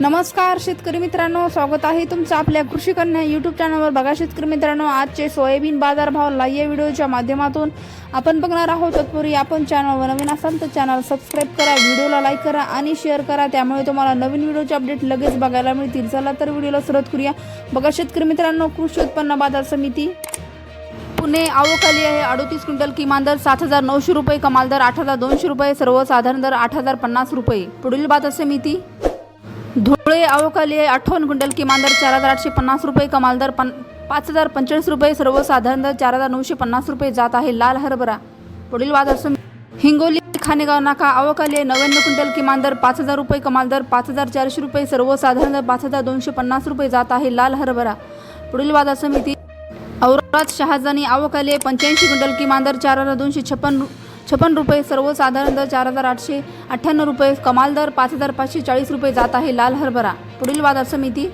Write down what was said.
नमस्कार शेतकरी मित्रांनो. स्वागत आहे तुमचं आपल्या कृषी कन्या यूट्यूब चॅनलवर बघा शेतकरी मित्रांनो आजचे सोयाबीन बाजारभाव लाईव्ह या व्हिडिओच्या माध्यमातून आपण बघणार आहोत तत्पूर्वी आपण चॅनलवर नवीन असाल तर चॅनल सबस्क्राईब करा व्हिडिओला लाईक करा आणि शेअर करा. त्यामुळे तुम्हाला नवीन व्हिडिओचे अपडेट लगेच बघायला मिळतील. चला तर व्हिडिओला सुरुवात करूया. बघा शेतकरी मित्रांनो कृषी उत्पन्न बाजार समिती पुणे आवोखाली आहे. अडोतीस क्विंटल किमान दर सात हजार नऊशे रुपये कमाल दर आठ हजार दोनशे रुपये सर्वसाधारण दर आठ हजार पन्नास रुपये. पुढील बाजार समिती धुळे अवकाली आहे क्विंटल किमान दर चार हजार आठशे पन्नास रुपये कमाल दर पन पाच हजार पंचेचाळीस रुपये सर्वसाधारण दर चार हजार नऊशे पन्नास रुपये जात आहे लाल हरभरा. पुढील बाजार समिती हिंगोली खानेगाव नाका अवकाली नव्याण्णव क्विंटल किमान दर पाच हजार रुपये कमाल दर पाच हजार चारशे रुपये सर्वसाधारण दर पाच हजार दोनशे पन्नास रुपये जात आहे लाल हरभरा. पुढील बाजार समिती औरंगाबाद शहाजानी अवकाली आहे पंच्याऐंशी क्विंटल किमान दर चार हजार दोनशे छप्पन छप्पन रुपये सर्वसाधारण दर चार हजार आठशे अठ्ठ्याण्णव रुपये कमाल दर पाच हजार पाचशे चाळीस रुपये जात आहे लाल हरभरा. पुढील बाजार समिती